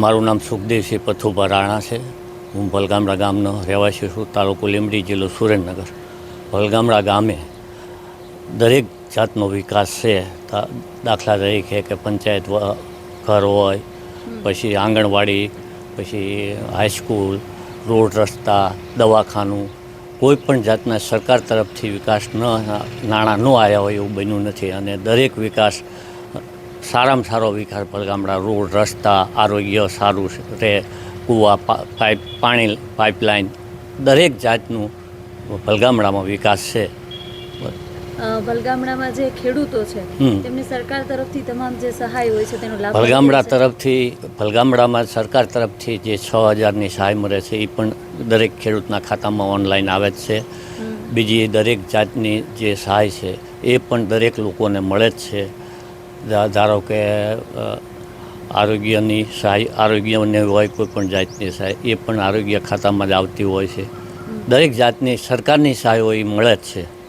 મારું નામ સુખદેવસિંહ પથુભા રાણા છે. હું ભલગામડા ગામનો રહેવાસી છું તાલુકો લીંબડી જિલ્લો સુરેન્દ્રનગર. ભલગામડા ગામે દરેક જાતનો વિકાસ છે. દાખલા તરીકે કે પંચાયત ઘર હોય પછી આંગણવાડી પછી હાઈસ્કૂલ રોડ રસ્તા દવાખાનું કોઈ પણ જાતના સરકાર તરફથી વિકાસ ન નાણાં ન આવ્યા હોય એવું બન્યું નથી. અને દરેક વિકાસ સારામાં સારો વિકાસ ભલગામડા રોડ રસ્તા આરોગ્ય સારું રહે કૂવા પાઇપ પાણી પાઇપલાઇન દરેક જાતનું ભલગામડામાં વિકાસ છે. ભલગામડામાં જે ખેડૂતો છે તેમની સરકાર તરફથી તમામ જે સહાય હોય છે તેનો લાભ ભલગામડા? તરફથી ભલગામડામાં સરકાર તરફથી જે છ હજારની સહાય મળે છે એ પણ દરેક ખેડૂતના ખાતામાં ઓનલાઈન આવે જ છે. બીજી દરેક જાતની જે સહાય છે એ પણ દરેક લોકોને મળે જ છે. ધારો કે આરોગ્યની સહાય આરોગ્યને હોય કોઈ પણ જાતની સહાય એ પણ આરોગ્ય ખાતામાં જ આવતી હોય છે. દરેક જાતની સરકારની સહાય હોય એ મળે જ છે.